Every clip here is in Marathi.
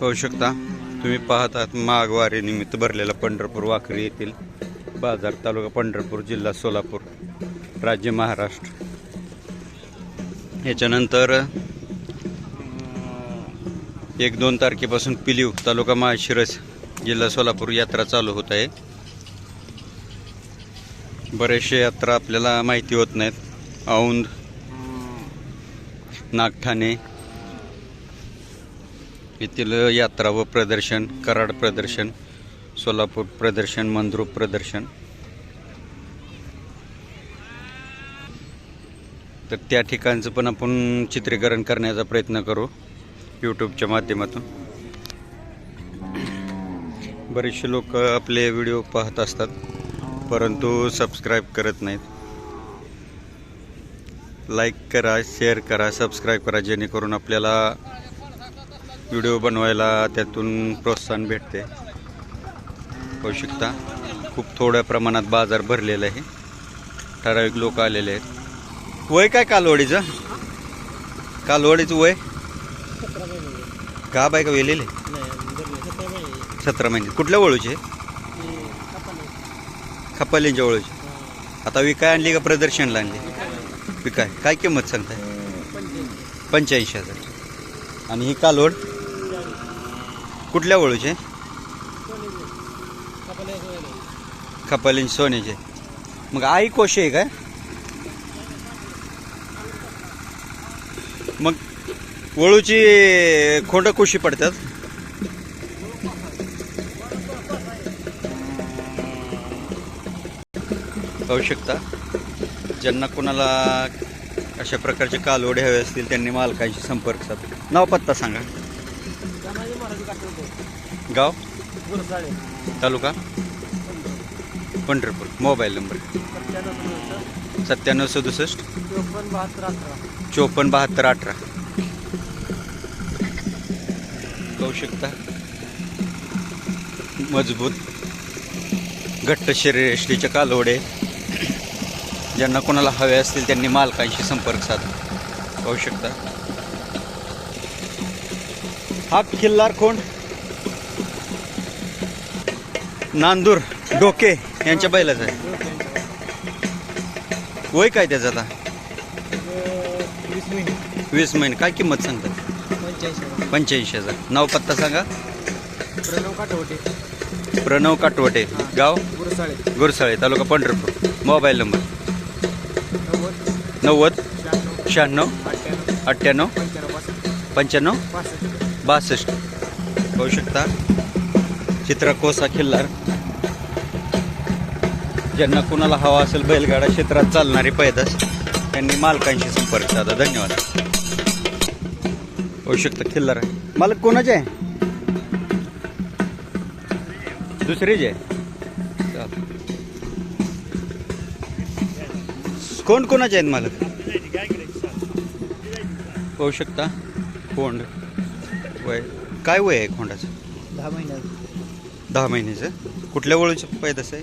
पाहू शकता. तुम्ही पाहत आहात माघवारी निमित्त भरलेला पंढरपूर वाखरी येथील बाजार तालुका पंढरपूर जिल्हा सोलापूर राज्य महाराष्ट्र. याच्यानंतर एक दोन तारखेपासून पिलीव तालुका माळशिरस जिल्हा सोलापूर यात्रा चालू होत आहे. बरेचसे यात्रा आपल्याला माहिती होत नाहीत. औंध नागठाणे येथील यात्रा व प्रदर्शन कराड प्रदर्शन सोलापूर प्रदर्शन मंद्रूप प्रदर्शन. तर त्या ठिकाणचं पण आपण चित्रीकरण करण्याचा प्रयत्न करू यूट्यूबच्या माध्यमातून. बरेचसे लोक आपले व्हिडिओ पाहत असतात परंतु सबस्क्राईब करत नाहीत. लाईक करा शेअर करा सबस्क्राईब करा जेणेकरून आपल्याला व्हिडिओ बनवायला त्यातून प्रोत्साहन भेटते. होऊ शकता खूप थोड्या प्रमाणात बाजार भरलेला आहे. ठराविक लोक आलेले आहेत. वय काय कालवडीचं? कालवडीचं वय? का बाय का वेलेले? सतरा महिने. कुठल्या वळूचे? खपालींच्या वळूचे. आता विकाय आणली का प्रदर्शनला आणली? विकाय. काय किंमत सांगताय? पंच्याऐंशी हजार. आणि ही कालवड? कुठल्या वळूचे खपालीन सोन्याचे. मग आई कोशी आहे काय? मग वळूची खोंड कोशी पडतात? पाहू शकता. ज्यांना कोणाला अशा प्रकारचे कालवडे हवे असतील त्यांनी मालकांशी संपर्क साधा. नाव पत्ता सांगा. गाव? तालुका? पंढरपूर. Mobile number. सत्त्याण्णव सदुसष्ट. चोपन्न बहात्तर अठरा. पाहू शकता. मजबूत घट्ट शरीर कालवडे. ज्यांना कोणाला हवे असतील त्यांनी मालकांशी संपर्क साधा. पाहू शकता. हा किल्लार कोण? नांदूर डोके यांच्या बैलाचा आहे. वय काय त्याचं आता? वीस महिने. काय किंमत सांगतात? पंच्याऐंशी हजार नाव पत्ता सांगा. प्रणव काठवटे प्रणव काटवटे. गाव? गुरसाळे. गुरसाळे तालुका पंढरपूर. Mobile number? नव्वद. शहाण्णव. अठ्ठ्याण्णव. पंच्याण्णव. बासष्ट. पाहू शकता? चित्रकोसा खिल्लार ज्यांना कुणाला हवा असेल बैलगाडा क्षेत्रात चालणारी पैदास त्यांनी मालकांशी संपर्क साधा. धन्यवाद. होऊ शकतं खिल्लार आहे. मालक कोणाचे आहे? दुसरीच आहे. कोण कोणाचे आहेत मालक? होऊ शकता. कोण वय? काय वय आहे खोंडाचं? दहा महिन्यात दहा महिन्याचं कुठल्या वळूचं पैदास आहे?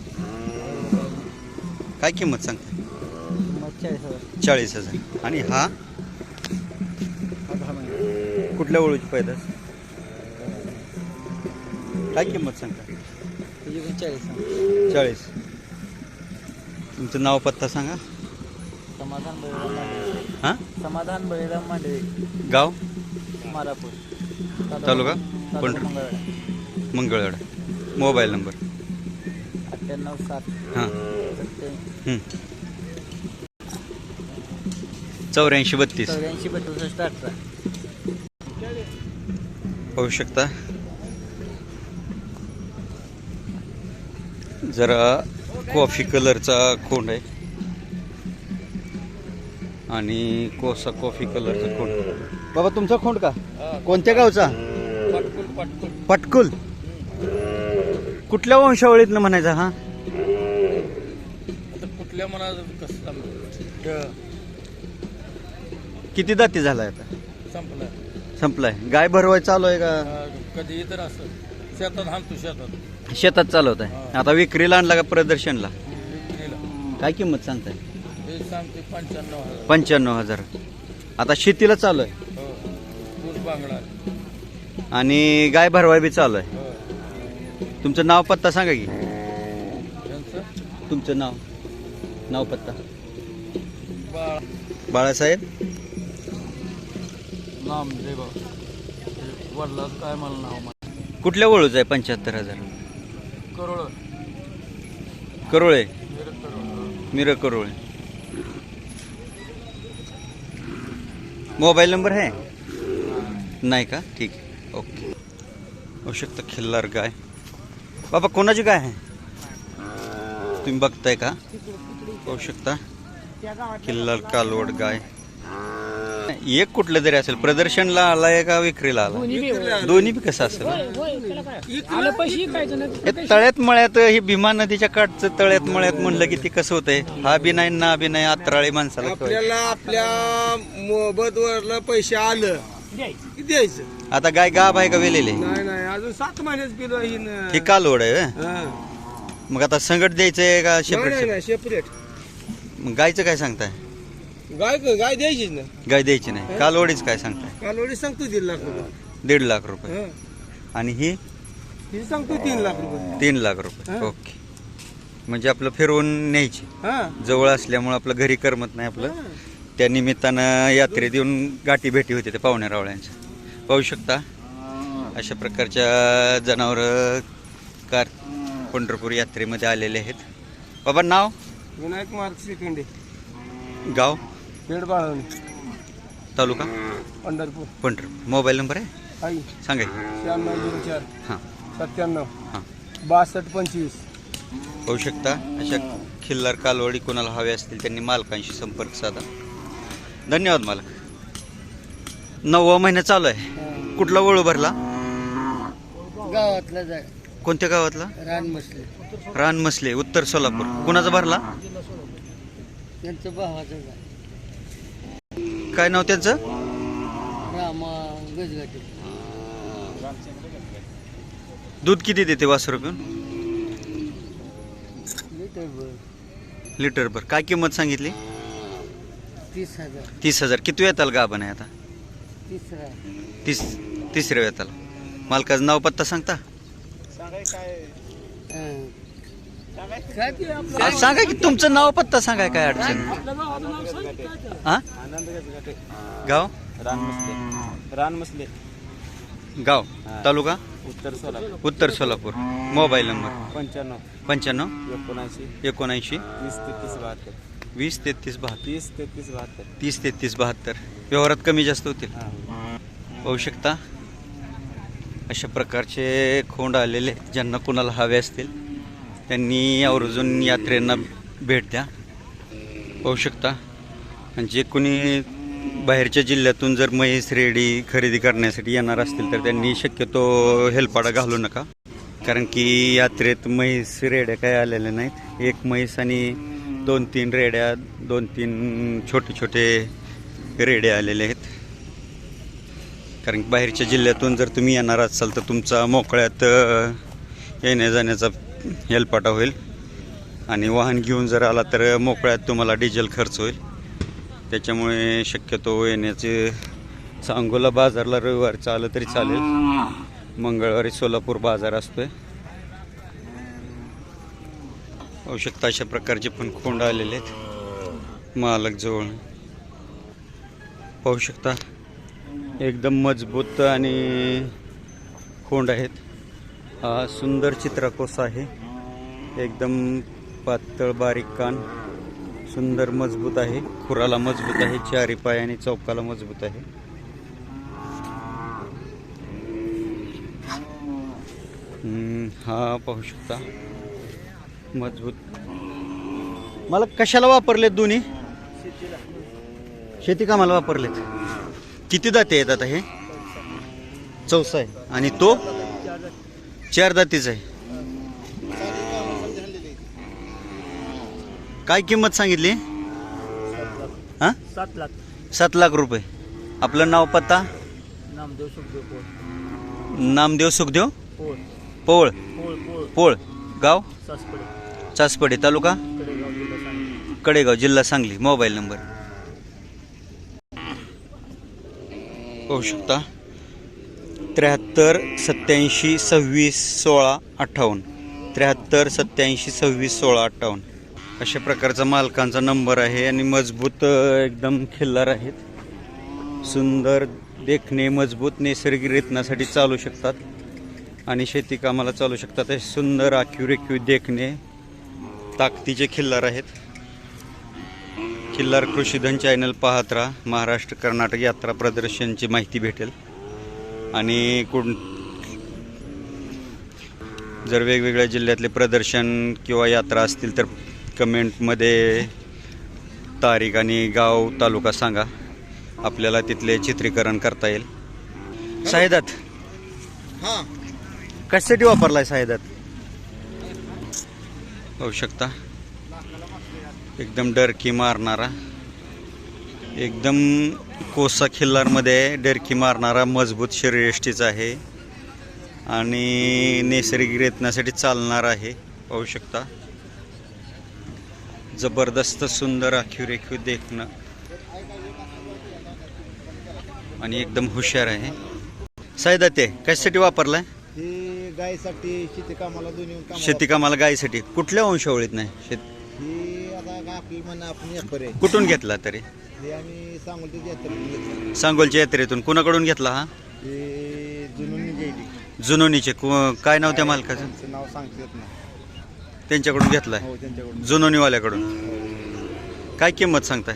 काय किंमत सांगते? मग चाळीस हजार. चाळीस हजार. आणि हा? हा दहा कुठल्या वळूची पैदास काय किंमत सांगता? पण चाळीस हजार. चाळीस. तुमचं नाव पत्ता सांगा. समाधान बळीराम मांडवे हां? समाधान बळीराम मांडवे गाव? मारापूर. तालुका? तालुका पंढर- मंगळवेढा. Mangalvedha mobile number. अठ्ठ्याण्णव सात हां. चौऱ्याऐंशी बत्तीस. चौऱ्याऐंशी अठरा. पाहू शकता. जरा कॉफी कलरचा खोंड आहे. आणि कोसा कॉफी कलरचा खोंड. बाबा तुमचा खोंड का? कोणत्या गावचा? पटकुल कुठल्या वंशावळीतनं म्हणायचा हा? कुठल्या कसं किती दाती झालाय आता? संपलं संपलाय. गाय भरवाय चालू आहे का? कधी तर असं. शेतात हाणतो शेतात. शेतात चालवत आहे आता विक्रीला आणला का प्रदर्शनला? विक्रीला. काय किंमत सांगताय? हे सांगते पंच्याण्णव हजार. पंच्याण्णव हजार. आता शेतीला चालू आहे हो ऊस बांगडा. आणि गाय भरवाय बी चालू आहे होय. तुमचं नाव पत्ता सांगा की. त्यांचं तुमचं नाव. नाव पत्ता. बाळ. बाळासाहेब? वडिलाच काय मला नाव माहिती कुठल्या वळूच आहे पंच्याहत्तर हजार? करोळ करोळे. मिरज करोळ मिर करोळे. मोबाईल नंबर है? नहीं का ठीक है, ओके। होऊ तो खिल्लार गाय। बाबा को गाय है? आहे बगता है का? आवश्यकता खिल्लर का लोड गाय। एक कुठलं तरी असेल प्रदर्शनला आलाय का विक्रीला आला दोन्ही बी कसं असेल? आलं पैसे कायचं नाही तळ्यात मळ्यात ही भीमा नदीच्या काठचं तळ्यात मळ्यात म्हणलं की ती कसं होतंय? हा बी नाही ना बी नाही अत्राळी माणसाला. आपल्याला आपल्या मोबदवरला पैसे आलं द्यायचं. आता गाय गाभ आहे का वेलेले? नाही नाही अजून सात महिन्याच पिलो ही कालवड आहे? हा. मग आता संगट द्यायचंय का शेपरेट नाही सेपरेट मग गायचं काय सांगताय? गाय गाय द्यायचीच ना. गाय द्यायची नाही. कालवडीच काय सांगताय? कालवडी सांगतो दीड लाख रुपये. दीड लाख रुपये. हा. आणि ही? ही सांगतो तीन लाख रुपये. तीन लाख रुपये. हा. ओके. म्हणजे आपलं फिरवून न्यायची. हा. जवळ असल्यामुळं आपलं घरी करमत नाही आपलं. त्या निमित्तानं यात्रेत येऊन गाठी भेटी होते ते पाहुण्या रावळ्यांच्या. पाहू शकता? अशा प्रकारच्या जनावर कार पंढरपूर यात्रेमध्ये आलेले आहेत. बाबा नाव? विनायक मार्ग सेकंडे गाव? बाळवणी तालुका? पंढरपूर. पंढरपूर. मोबाईल नंबर आहे? आई. सांगा की. शहाण्णव झिरो चार. हां. सत्त्याण्णव. हां. बासष्ट पंचवीस. पाहू शकता अशा खिल्लार कालवडी कोणाला हवे असतील त्यांनी मालकांशी संपर्क साधा. धन्यवाद मालक. नववा महिना चालू आहे. कुठला वळू भरला? गावातला जाय. कोणत्या गावातला? रान मसले. रान मसले उत्तर सोलापूर. कुणाचा भरला? त्यांचं भावाचं गाय काय नाव त्यांचं? रामा गजगाटे. दूध किती देते वासरू? पिऊन लिटर लिटर भर. काय किंमत सांगितली? तीस हजार. तीस हजार. किती वेताल गाभण आहे आता? तिसरा तीस तिसऱ्या वेताला. मालकाचं नाव पत्ता सांगता? काय सांगा की तुमचं नाव पत्ता सांगा काय अडचण? हा? गाव? रानमसले रानमसले गाव? तालुका? उत्तर सोलापूर. उत्तर सोलापूर. Mobile number? पंच्याण्णव. पंच्याण्णव? एकोणऐंशी. एकोणऐंशी. वीस तेहतीस बहात्तर. वीस तेहतीस बहात्तर. तीस तेहतीस बहात्तर. तीस तेहतीस बहात्तर. व्यवहारात कमी जास्त होतील. पाहू शकता. अशा प्रकारचे खोंड आलेले ज्यांना कुणाला हवे असतील. त्यांनी आवर्जून यात्रेंना भेट द्या. पाहू शकता. म्हणजे आणि जे कोणी बाहेरच्या जिल्ह्यातून जर म्हैस रेडी खरेदी करण्यासाठी येणार असतील तर त्यांनी शक्यतो हेलपाडा घालू नका. कारण की यात्रेत म्हैस रेड्या काय आलेल्या नाहीत. एक म्हैस आणि दोन तीन रेड्या दोन तीन छोटे छोटे रेडे आलेले आहेत. कारण बाहेरच्या जिल्ह्यातून जर तुम्ही येणार असाल तर तुमचा मोकळ्यात येण्या जाण्याचा हेलपाटा होईल. आणि वाहन घेऊन जर आला तर मोकळ्यात तुम्हाला डिझेल खर्च होईल. त्याच्यामुळे शक्यतो येण्याचे सांगोला बाजारला रविवारचं आलं तरी चालेल. मंगळवारी सोलापूर बाजार असतोय. पाहू शकता अशा प्रकारचे पण खोंड आलेले आहेत. मालक जवळ. पाहू शकता. एकदम मजबूत आणि खोंड आहेत. हा सुंदर चित्रकोस आहे. एकदम पातळ बारीक कान. सुंदर मजबूत आहे. खुराला मजबूत आहे. चारी पाय आणि चौकाला मजबूत आहे. हा पाहू शकता. मजबूत. मला कशाला वापरलेत दोन्ही? शेती कामाला वापरलेत. किती दाते आहेत आता हे? चौसा आहे. आणि तो? चार दातीचा आहे. काय किंमत सांगितली? हा? सात लाख. सात लाख रुपये. आपलं नाव पत्ता? नामदेव सुखदेव पोळ. नामदेव सुखदेव? पोळ. पोळ. पोळ पोळ. पोळ. गाव? सासपडे. चासपडे तालुका? कडेगाव जिल्हा सांगली. कडेगाव जिल्हा सांगली. Mobile number. पाहू शकता. त्र्याहत्तर सत्याऐंशी सव्वीस सोळा अठ्ठावन्न. त्र्याहत्तर सत्याऐंशी सव्वीस सोळा अठ्ठावन्न. अशा प्रकारचा मालकांचा नंबर आहे आणि मजबूत एकदम खिल्लार आहेत. सुंदर देखणे मजबूत नैसर्गिक रेतनासाठी चालू शकतात. आणि शेती कामाला चालू शकतात. हे सुंदर आक्युरेक्यू रेखीव देखणे ताकदीचे खिल्लार आहेत. खिल्लार कृषीधन चॅनल पाहत राहा. महाराष्ट्र कर्नाटक यात्रा प्रदर्शनची माहिती भेटेल. आणि कोण जर वेगवेगळ्या जिल्ह्यातले प्रदर्शन किंवा यात्रा असतील तर कमेंटमध्ये तारीख आणि गाव तालुका सांगा. आपल्याला तिथले चित्रीकरण करता येईल. सायदात. हा. कशासाठी वापरलाय सायदात? पाहू शकता. एकदम डरकी मारणारा. एकदम कोसा खिल्लारमध्ये डरकी मारणारा मजबूत शरीरयष्टीचा आहे. आणि नैसर्गिक रेतनासाठी चालणार आहे पाहू शकता. जबरदस्त सुंदर आखीव रेखीव देखणं. आणि एकदम हुशार आहे. सायदा ते कशासाठी वापरलाय? ही गायीसाठी शेती कामाला दोन्ही कामाला शेती कामाला गायीसाठी. कुठल्या वंशावळीत नाही? शेत ही आता आपली आपण कुठून घेतला तरी? हे आम्ही सांगोलच्या जत्रेत सांगोलच्या यात्रेतून. कुणाकडून घेतला हा? हे जुनून गेली जुनोनीचे. कु- काय नाव त्या मालकाचं? त्यांचं नाव सांगता येत नाही. त्यांच्याकडून घेतलाय? हो त्यांच्याकडून. जुनोनीवाल्याकडून. काय किंमत सांगताय?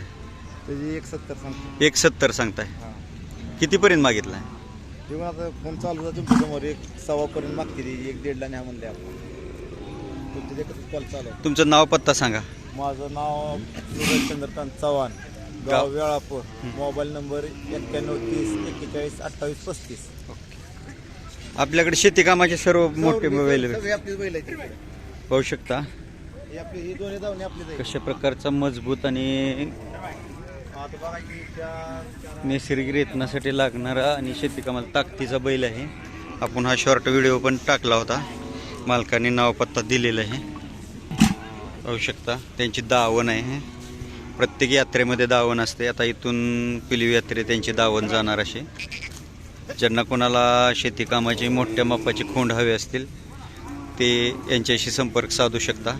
त्याची एक सत्तर सांगतो. एक सत्तर सांगताय. हां. कितीपर्यंत मागितलाय? तेव्हा आता फोन चालू होता तुमच्यासमोर. एक सव्वापर्यंत मागते ती एक दीडला न्या म्हणले आपण. तुमच्या कॉल चालू आहे. तुमचं नाव पत्ता सांगा. माझं नाव चंद्रकांत चव्हाण. गाव? वेळापूर. मोबाईल नंबर एक्क्याण्णव तीस एक्केचाळीस अठ्ठावीस पस्तीस. आपल्याकडे शेती कामाचे सर्व मोठे बैल. पाहू शकता. ही ही. कशा प्रकारचा मजबूत आणि आता बघा चार- नैसर्गिक रेतनासाठी लागणारा आणि शेती कामाला ताकदीचा बैल आहे. आपण हा शॉर्ट व्हिडिओ पण टाकला होता. मालकाने नाव पत्ता दिलेला आहे. पाहू शकता. त्यांची दावण आहे. प्रत्येक यात्रेमध्ये दावण असते. आता इथून पिलवी यात्रे त्यांची दावण जाणार असे ज्यांना कोणाला शेती कामाची मोठ्या मापाची खोंड हवे असतील ते यांच्याशी संपर्क साधू शकता.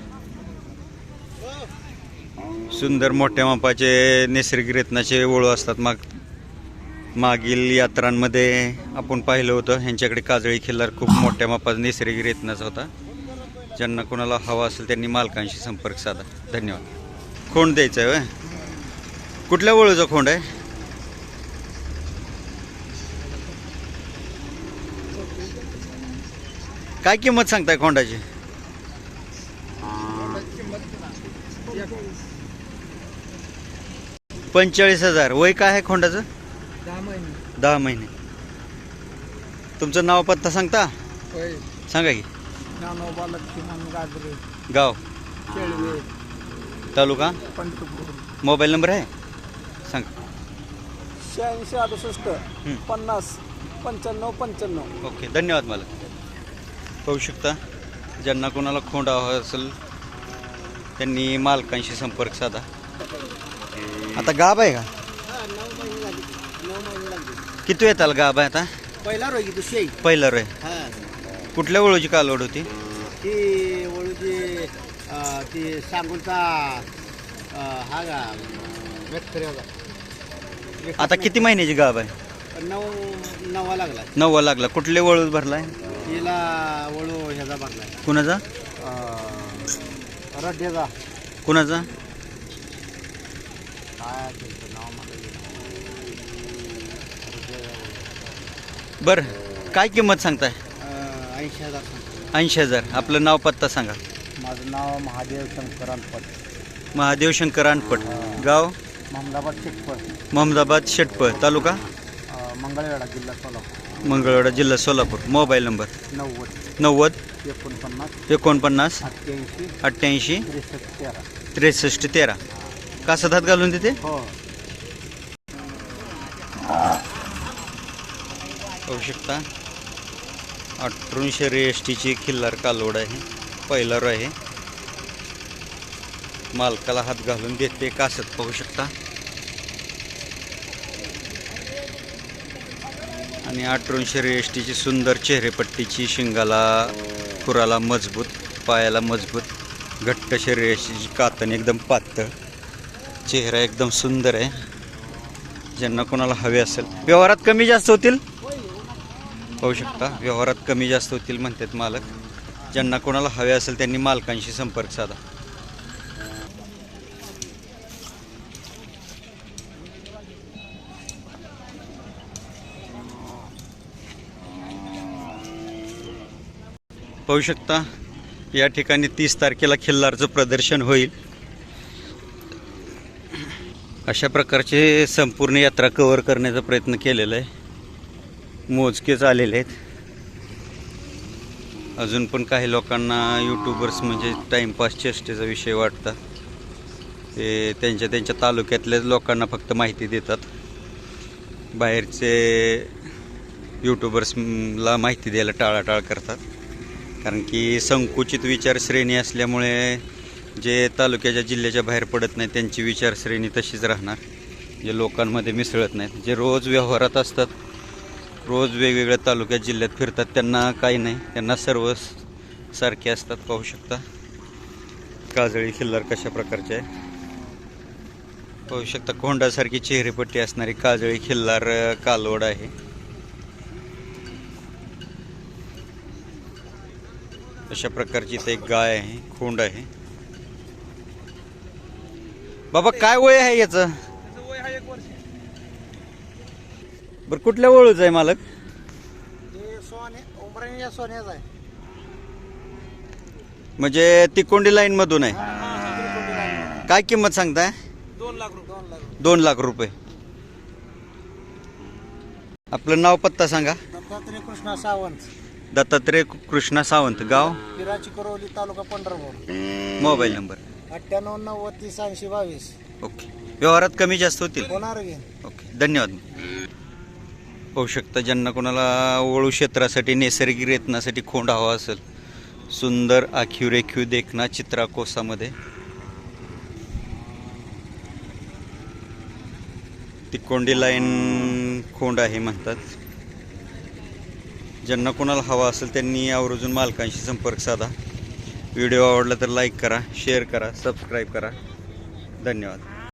सुंदर मोठ्या मापाचे नैसर्गिक रेतनाचे ओळू असतात. माग मागील यात्रांमध्ये आपण पाहिलं होतं ह्यांच्याकडे काजळी खिल्लार खूप मोठ्या मापाचा नैसर्गिकरत्नाचा होता. ज्यांना कोणाला हवा असेल त्यांनी मालकांशी संपर्क साधा. धन्यवाद. खोंड द्यायचं आहे होय? कुठल्या वळूचा खोंड आहे? काय किंमत सांगताय खोंडाची? पंचेचाळीस हजार. वय काय आहे खोंडाचं? दहा महिने. तुमचं नाव पत्ता सांगता? सांगा की. गाव. तालुका? पंढरपूर मोबाईल नंबर आहे? सांग. शहाऐंशी अडुसष्ट पन्नास पंच्याण्णव पंच्याण्णव. ओके धन्यवाद मला पाहू शकता ज्यांना कोणाला खोंड हवा असेल त्यांनी मालकांशी संपर्क साधा. आता गाब आहे का? किती येत आला गाब आहे आता? पहिला रोगी तू शेई पहिलं रे हा. कुठल्या वळूची कालवड होती? ती वळूची ती सांगूलचा अं, हा गा आता किती महिन्याची गाब आहे? नऊ नवा लागला. नववा लागला. कुठले वळू भरलाय? तिला वळू ह्याचा भरला कुणाचा? रड्ड्याचा कुणाचा? काय त्यांचं नाव मला बरं. काय किंमत सांगताय? ऐंशी हजार सांगतो. ऐंशी हजार. आपलं नाव पत्ता सांगा. माझं नाव महादेव शंकर अनपट महादेव शंकर अनपट गाव? महमदाबाद शेटपट महमदाबाद शेटपळ. तालुका? मंगळवेढा जिल्हा सोलापूर. मंगळवेढा जिल्हा सोलापूर. Mobile number? नव्वद. नव्वद. एकोणपन्नास. एकोणपन्नास. अठ्ठ्याऐंशी. अठ्ठ्याऐंशी. त्रेसष्ट तेरा. त्रेसष्ट तेरा. कासात हात घालून तिथे? हो. पाहू शकता अठ्ठ्याऐंशी रेएसटीची खिल्लार कालवड आहे. पहिला रो आहे मालकाला हात घालून देते कासत पाहू शकता. आणि आठवून शरीर सुंदर चेहरेपट्टीची शिंगाला खुराला मजबूत पायाला मजबूत घट्ट शरीर एसटीची कातण एकदम पातळ. चेहरा एकदम सुंदर आहे. ज्यांना कोणाला हवे असेल. व्यवहारात कमी जास्त होतील? पाहू शकता. व्यवहारात कमी जास्त होतील म्हणतात मालक. ज्यांना कोणाला हवे असेल त्यांनी मालकांशी संपर्क साधा. पाहू शकता या ठिकाणी तीस तारखेला खिल्लारचं प्रदर्शन होईल. अशा प्रकारचे संपूर्ण यात्रा कव्हर करण्याचा प्रयत्न केलेला आहे. मोजकेच आलेले आहेत. अजून पण काही लोकांना यूट्यूबर्स म्हणजे टाईमपास चेष्टेचा विषय वाटतात. ते त्यांच्या त्यांच्या तालुक्यातल्याच लोकांना फक्त माहिती देतात. बाहेरचे यूट्यूबर्सला माहिती द्यायला टाळाटाळ करतात. कारण की संकुचित विचारश्रेणी असल्यामुळे जे तालुक्याच्या जिल्ह्याच्या बाहेर पडत नाही त्यांची विचारश्रेणी तशीच राहणार. जे लोकांमध्ये मिसळत नाहीत जे रोज व्यवहारात असतात रोज वेगवेगळ्या तालुक्यात जिल्ह्यात फिरतात. त्यांना काही नाही. त्यांना सर्व सारखे असतात पाहू शकता. काजळी खिल्लार कशा प्रकारचे आहे. पाहू शकता कोंडासारखी चेहरेपट्टी असणारी काजळी खिल्लार कालवड आहे. अशा प्रकारची इथं एक गाय आहे खोंड आहे. बाबा काय वय आहे याचं? बरं कुठल्या वळूच आहे मालक? सोने सोन्याचा आहे. म्हणजे तिकोंडी लाईन मधून आहे. काय किंमत सांगताय? दोन लाख रुपये. दोन लाख दोन लाख रुपये. आपलं नाव पत्ता सांगा. दत्तात्रय कृष्णा सावंत. दत्तात्रय कृष्णा सावंत गाव? पिराची करवली तालुका पंढरपूर. Mobile number. अठ्ठ्याण्णव नव्वद तीस ऐंशी बावीस. ओके. व्यवहारात कमी जास्त होतील? होणार घे ओके. धन्यवाद. पाहू शकता ज्यांना कोणाला वळू क्षेत्रासाठी नैसर्गिक रेतनासाठी खोंड हवा असेल. सुंदर आखीव रेखीव देखना चित्रा कोसामध्ये तिकोंडी लाईन खोंड आहे म्हणतात. ज्यांना कोणाला हवा असेल त्यांनी आवर्जून मालकांशी संपर्क साधा. व्हिडिओ आवडला तर लाईक करा शेअर करा सबस्क्राईब करा. धन्यवाद.